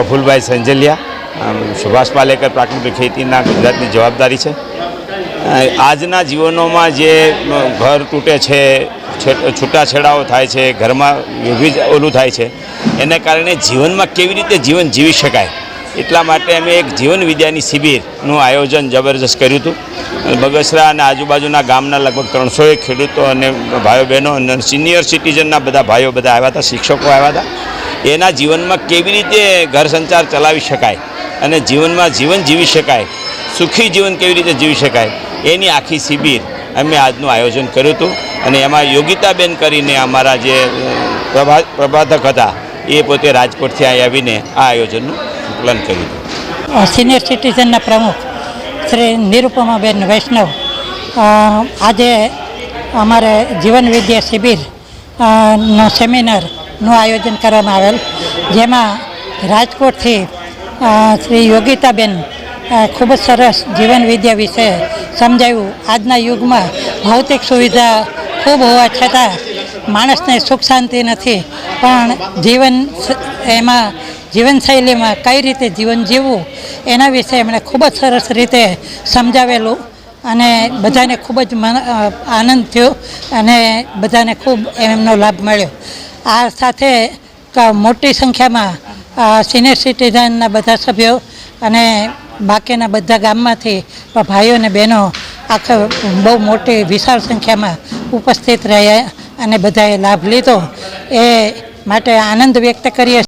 પ્રફુલભાઈ સંજલિયા સુભાષ પાલેકર પ્રાકૃતિક ખેતીના ગુજરાતની જવાબદારી છે. આજના જીવનોમાં જે ઘર તૂટે છે છૂટાછેડાઓ થાય છે, ઘરમાં વિવિધ ઓલું થાય છે, એને કારણે જીવનમાં કેવી રીતે જીવન જીવી શકાય? એટલા માટે અમે એક જીવન વિદ્યાની શિબિરનું આયોજન જબરજસ્ત કર્યું હતું. બગસરા અને આજુબાજુના ગામના લગભગ ત્રણસો એક ખેડૂતો અને ભાઈઓ બહેનો અને સિનિયર સિટીઝનના બધા ભાઈઓ બધા આવ્યા હતા, શિક્ષકો આવ્યા હતા. એના જીવનમાં કેવી રીતે ઘર સંચાર ચલાવી શકાય અને જીવનમાં જીવન જીવી શકાય સુખી જીવન કેવી રીતે જીવી શકાય એની આખી શિબિર અમે આજનું આયોજન કર્યું હતું. અને એમાં યોગિતાબેન કરીને અમારા જે પ્રભા પ્રભાધક હતા એ પોતે રાજકોટથી અહીં આવીને આ આયોજનનું સંકલન કર્યું હતું. સિનિયર સિટીઝનના પ્રમુખ શ્રી નિરુપમાબેન વૈષ્ણવ આજે અમારે જીવન વિદ્યા શિબિર અ, નો આયોજન કરવામાં આવેલ. જેમાં રાજકોટથી શ્રી યોગિતાબેન ખૂબ જ સરસ જીવન વિદ્યા વિશે સમજાવ્યું આજના યુગમાં ભૌતિક સુવિધા ખૂબ હોવા છતાં માણસને સુખ શાંતિ નથી. પણ જીવન એમાં જીવનશૈલીમાં કઈ રીતે જીવન જીવવું એના વિશે એમણે ખૂબ જ સરસ રીતે સમજાવેલું અને બધાને ખૂબ જ આનંદ થયો અને બધાને ખૂબ એમનો લાભ મળ્યો. આ સાથે મોટી સંખ્યામાં સિનિયર સિટીઝનના બધા સભ્યો અને બાકીના બધા ગામમાંથી ભાઈઓ અને બહેનો આખા બહુ મોટી વિશાળ સંખ્યામાં ઉપસ્થિત રહ્યા અને બધાએ લાભ લીધો. એ માટે આનંદ વ્યક્ત કરીએ